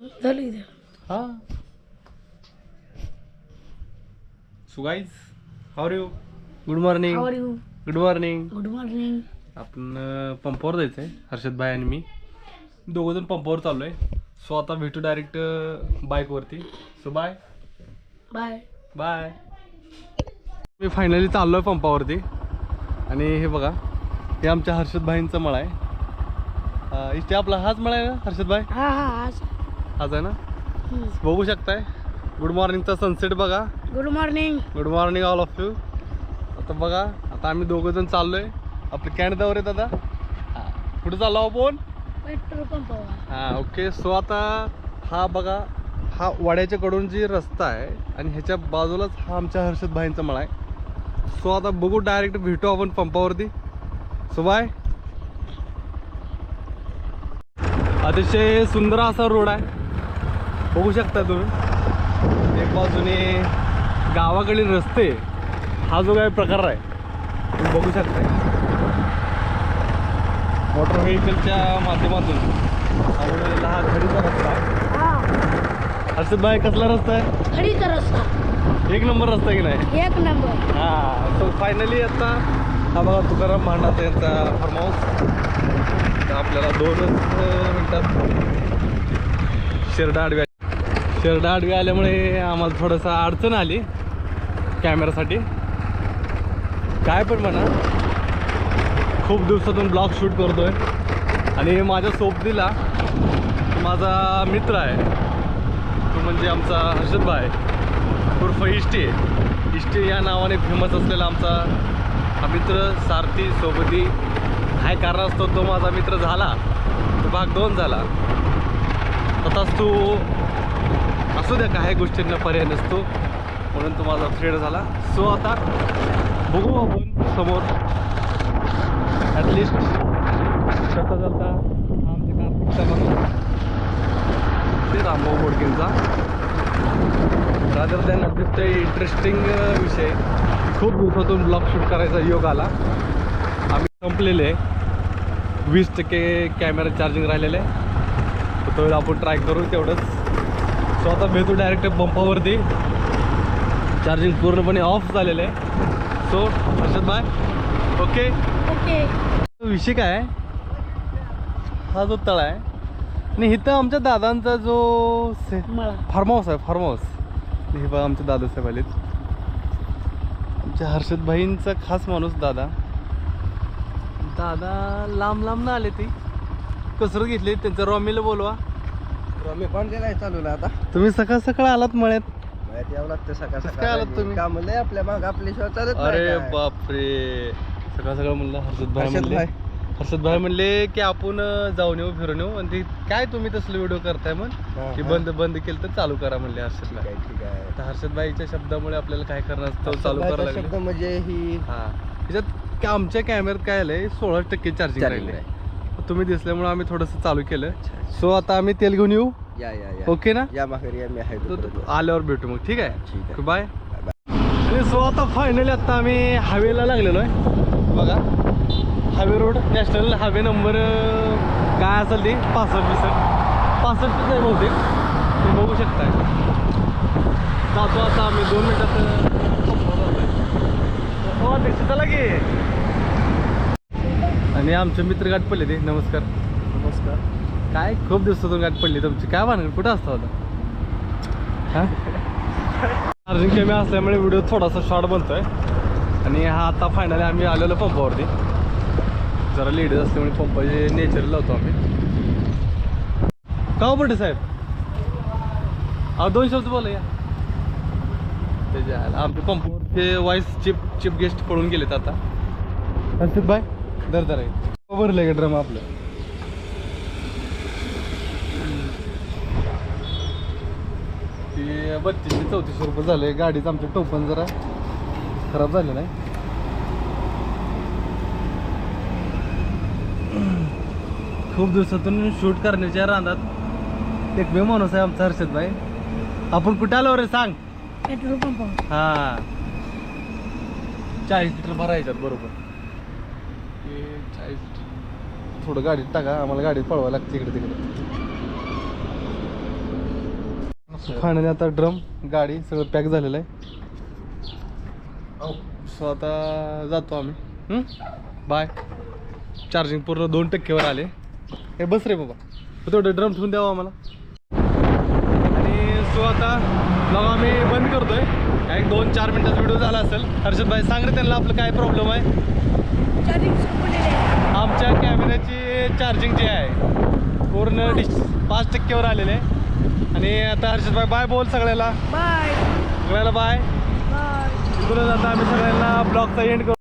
झालं इथे. हा. So guys how are you good morning good morning good morning आपण अं, पंपावर जायचं आहे हर्षद भाई आणि मी. दोघं जण पंपावर चाललो आहे सो आता भेटू डायरेक्ट बाईकवरती सो बाय बाय बाय मी फायनली चाललो आहे पंपावरती. आणि हे बघा हे आमच्या हर्षद भाईंचा मळा आहे. अं, इथे आपला हाच मळा आहे ना हर्षद भाई? हा हा आज हाच आहे ना? बघू शकताय. गुड मॉर्निंगचा सनसेट बघा. Good morning good morning all of you आता बघा आता आम्ही दोघं जण चाललोय. आपलं कॅनडावर आहे दादा. हां. कुठं चाललो आपण पेट्रोल पंपावर हां ओके सो आता हा बघा हा वाड्याच्या कडून जी रस्ता आहे आणि ह्याच्या बाजूलाच हा आमच्या हर्षद भाईंचा मळा आहे. सो आता बघू डायरेक्ट भेटू आपण पंपावरती. सो बाय अतिशय सुंदर असा रोड आहे. बघू शकता तुम्ही. एक बाजूने गावाकडील रस्ते हा जो काही प्रकार आहे तुम्ही बघू शकता. मोटर व्हेकलच्या माध्यमातून हा हा खडीचा रस्ता. आहे हर्षद भाई कसला रस्ता आहे? खडीचा रस्ता. एक नंबर रस्ता की नाही? एक नंबर. हा सो फायनली आता हा बघा तुकाराम भांडाचा यांचा फार्म हाऊस आपल्याला दोनच मिनिटात शेरडा आडव्या तर आडवी आल्यामुळे आम्हाला थोडंसं अडचण आली कॅमेरासाठी. काय पण म्हणा. खूप दिवसातून ब्लॉग शूट करतोय. आणि माझ्या सोबतीला माझा मित्र आहे. तो म्हणजे आमचा हर्षद भाई. उर्फ इष्टी. इष्टी या नावाने फेमस असलेला आमचा हा मित्र सारथी सोबती. काय कारणास्तव तो माझा मित्र झाला. तो भाग दोन झाला. आताच तू असू द्या काही गोष्टींना पर्याय नसतो. म्हणून तो माझा फ्रेंड झाला. सो आता बघू आपण समोर. ॲटलिस्ट चालता चालता हा काम पुढचा माणूस ते रामभाऊ बोडकेंचा. रादर दॅन अतिशय इंटरेस्टिंग विषय खूप दिवसातून ब्लॉग शूट करायचा योग आला. आम्ही संपलेले. वीस टक्के कॅमेरा चार्जिंग राहिलेले. तर तो आपण ट्राय करू तेवढंच. सो आता भेटू डायरेक्ट पंपावरती चार्जिंग पूर्णपणे ऑफ झालेलं आहे. सो हर्षद भाई ओके ओके विषय काय आहे? हा जो तळ आहे. आणि इथं आमच्या दादांचा जो फार्म हाऊस आहे फार्म हाऊस हे बघा आमचे दादासाहेब आलेत. आमच्या हर्षद भाईंचा खास माणूस दादा. दादा लांब लांब ना आले ते. कसरत घेतली त्यांचं रॉमीला बोलवा. मी पण गेलाय चालू आता. तुम्ही सकाळ सकाळ आलात मळ्यात? मळ्यात यावं लागतं सकाळ कसं काय आलात तुम्ही? काम लय आपल्या माग आपल्याशिवाय चालत नाही अरे काय. बापरे. सकाळ सकाळ म्हणलं हर्षद भाई हर्षद म्हणले. भाई. हर्षद भाई म्हणले की आपण अं, जाऊन येऊ फिरून येऊ. आणि ते काय तुम्ही तसलं व्हिडिओ करताय मग की हा. बंद बंद केलं तर चालू करा म्हणले हर्षद ठीक भाई आहे ठीक आहे. आता हर्षद भाईच्या शब्दामुळे आपल्याला काय करणार? तो चालू करायला शब्द लागले म्हणजे ही हा. त्याच्यात का- आमच्या कॅमेऱ्यात काय आलंय? सोळा टक्के चार्जिंग Charging राहिले तुम्ही दिसल्यामुळे आम्ही थोडंसं चालू केलं. सो आता आम्ही तेल घेऊन येऊ. या या या. ओके ना? या माघारी या मी आहे तो- आल्यावर भेटू मग ठीक आहे? ठीक आहे. बाय आणि सो आता फायनली आता आम्ही हायवेला लागलेलो आहे. बघा. Highway road national highway number काय असेल ते? पासष्ट बिसष्ट पासष्टच आहे बहुतेक. तुम्ही बघू शकताय. जातो आता आम्ही. दोन मिनिटात हो अध्यक्ष चला की. आणि आमचे मित्र गाठ पडले ते. नमस्कार. नमस्कार. काय? खूप दिवसातून गाठ पडली. तुमची काय भानगड? कुठं असता होता हा? चार्जिंग कमी असल्यामुळे व्हिडिओ थोडासा शॉर्ट बनतोय. आणि हा आता फायनली आम्ही आलेलो पंपावरती. जरा लेडीज असल्यामुळे पंपाचे नेचर लावतो आम्ही. का पडे साहेब? अहो दोन शब्द बोला या. त्याच्या आमचे पंपावरचे वाईस चिप चिप गेस्ट पळून गेलेत आता. हर्षद बाय दर दर आहे. भरलं का ड्रम आपलं? ते बत्तीसशे चौतीसशे रुपये झाले. गाडीचं आमचं टोपण जरा खराब झालेलं आहे खूप दिवसातून शूट करण्याच्या रांधात एकमेव माणूस आहे आमचा हर्षद भाई. आपण कुठे आलो रे सांग? पेट्रोल पंपावर. हा. चाळीस लिटर भरायच्यात बरोबर. ते चाळीस लिटर. थोडं गाडीत टाका आम्हाला गाडीत पळवावं लागते इकडे तिकडे. खाण्याने आता ड्रम गाडी सगळं पॅक झालेलं आहे. सो आता जातो आम्ही. बाय. चार्जिंग पूर्ण दोन टक्केवर आले. हे बस रे बाबा. तेवढं ड्रम ठेवून द्यावं आम्हाला. आणि सो आता आम्ही बंद करतोय. एक दोन चार मिनिटाचा व्हिडिओ झाला असेल. हर्षद भाई सांग रे त्यांना आपलं काय प्रॉब्लेम आहे? आमच्या कॅमेऱ्याची चार्जिंग जी आहे पूर्ण डिस पाच टक्केवर आलेले. आहे आणि आता हर्षद भाई बाय बोल सगळ्याला. बाय सगळ्याला बाय बाय इकडून आता आम्ही सगळ्यांना ब्लॉगचा एंड करू.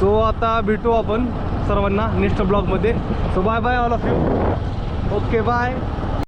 सो आता भेटू आपण सर्वांना नेक्स्ट ब्लॉगमध्ये so bye bye all of you okay bye